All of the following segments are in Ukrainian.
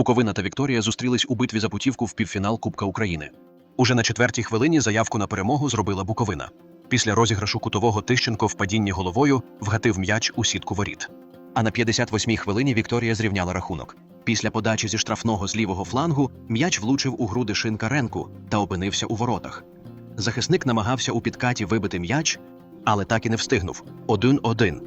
Буковина та Вікторія зустрілись у битві за путівку в півфінал Кубка України. Уже на четвертій хвилині заявку на перемогу зробила Буковина. Після розіграшу кутового Тищенко в падінні головою вгатив м'яч у сітку воріт. А на 58-й хвилині Вікторія зрівняла рахунок. Після подачі зі штрафного з лівого флангу м'яч влучив у груди Шинкаренку та опинився у воротах. Захисник намагався у підкаті вибити м'яч, але так і не встигнув. 1-1.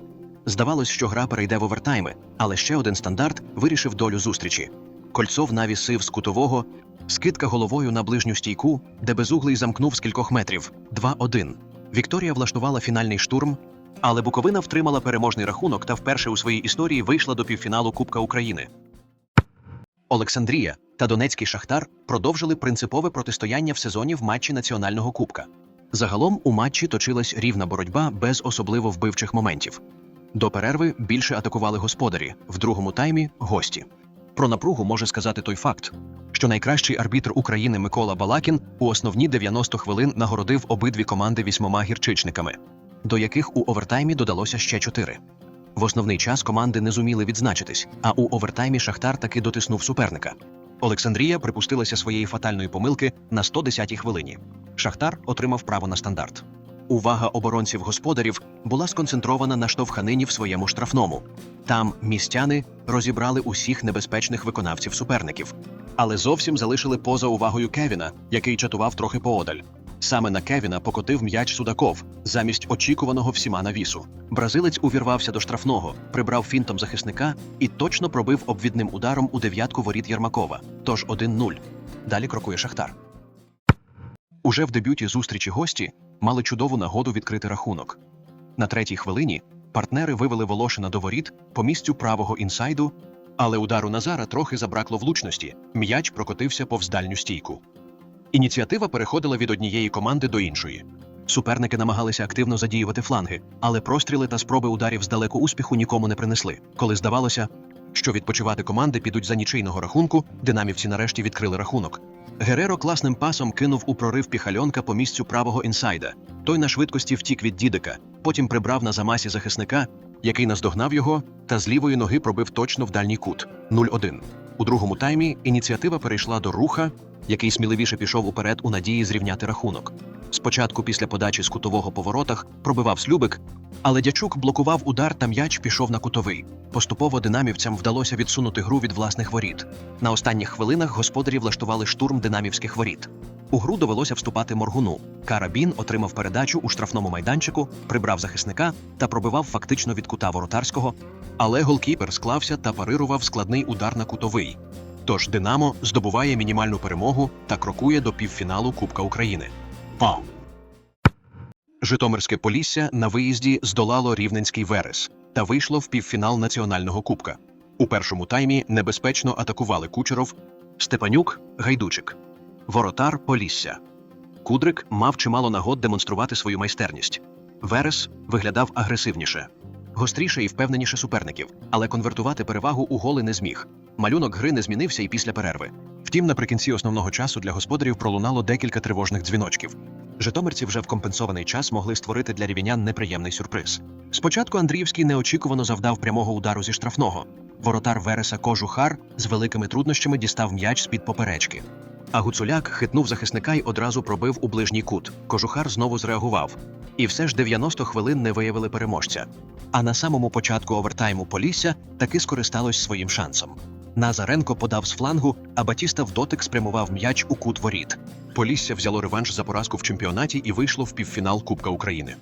Здавалось, що гра перейде в овертайми, але ще один стандарт вирішив долю зустрічі. Кольцов навісив з кутового, скидка головою на ближню стійку, де безуглий замкнув з кількох метрів 2-1. Вікторія влаштувала фінальний штурм, але Буковина втримала переможний рахунок та вперше у своїй історії вийшла до півфіналу Кубка України. Олександрія та Донецький Шахтар продовжили принципове протистояння в сезоні в матчі національного кубка. Загалом у матчі точилась рівна боротьба без особливо вбивчих моментів. До перерви більше атакували господарі, в другому таймі гості. Про напругу може сказати той факт, що найкращий арбітр України Микола Балакін у основні 90 хвилин нагородив обидві команди вісьмома гірчичниками, до яких у овертаймі додалося ще чотири. В основний час команди не зуміли відзначитись, а у овертаймі Шахтар таки дотиснув суперника. Олександрія припустилася своєї фатальної помилки на 110-й хвилині. Шахтар отримав право на стандарт. Увага оборонців господарів була сконцентрована на штовханині в своєму штрафному. Там містяни розібрали усіх небезпечних виконавців суперників, але зовсім залишили поза увагою Кевіна, який чатував трохи поодаль. Саме на Кевіна покотив м'яч Судаков замість очікуваного всіма навісу. Бразилець увірвався до штрафного, прибрав фінтом захисника і точно пробив обвідним ударом у дев'ятку воріт Єрмакова. Тож 1-0. Далі крокує Шахтар. Уже в дебюті зустрічі гості мали чудову нагоду відкрити рахунок. На третій хвилині партнери вивели Волошина до воріт по місцю правого інсайду, але удару Назара трохи забракло влучності. М'яч прокотився повз дальню стійку. Ініціатива переходила від однієї команди до іншої. Суперники намагалися активно задіювати фланги, але простріли та спроби ударів здалеку успіху нікому не принесли. Коли здавалося, що відпочивати команди підуть за нічийного рахунку, динамівці нарешті відкрили рахунок. Гереро класним пасом кинув у прорив піхальонка по місцю правого інсайда. Той на швидкості втік від дідика, потім прибрав на замасі захисника, який наздогнав його, та з лівої ноги пробив точно в дальній кут 0-1. У другому таймі ініціатива перейшла до руха, який сміливіше пішов уперед у надії зрівняти рахунок. Спочатку після подачі з кутового по воротах пробивав Слюбик, але дячук блокував удар та м'яч пішов на кутовий. Поступово динамівцям вдалося відсунути гру від власних воріт. На останніх хвилинах господарі влаштували штурм динамівських воріт. У гру довелося вступати моргуну. Карабін отримав передачу у штрафному майданчику, прибрав захисника та пробивав фактично від кута воротарського. Але голкіпер склався та парирував складний удар на кутовий. Тож Динамо здобуває мінімальну перемогу та крокує до півфіналу Кубка України. Па! Житомирське Полісся на виїзді здолало Рівненський Верес та вийшло в півфінал національного кубка. У першому таймі небезпечно атакували Кучеров, Степанюк, Гайдучик, Воротар Полісся. Кудрик мав чимало нагод демонструвати свою майстерність. Верес виглядав агресивніше, гостріше і впевненіше суперників, але конвертувати перевагу у голи не зміг. Малюнок гри не змінився і після перерви. Втім, наприкінці основного часу для господарів пролунало декілька тривожних дзвіночків. Житомирці вже в компенсований час могли створити для рівнян неприємний сюрприз. Спочатку Андріївський неочікувано завдав прямого удару зі штрафного. Воротар Вереса Кожухар з великими труднощами дістав м'яч з-під поперечки. А Гуцуляк хитнув захисника й одразу пробив у ближній кут. Кожухар знову зреагував. І все ж 90 хвилин не виявили переможця. А на самому початку овертайму Полісся таки скористалось своїм шансом. Назаренко подав з флангу, а Батіста в дотик спрямував м'яч у кут воріт. Полісся взяло реванш за поразку в чемпіонаті і вийшло в півфінал Кубка України.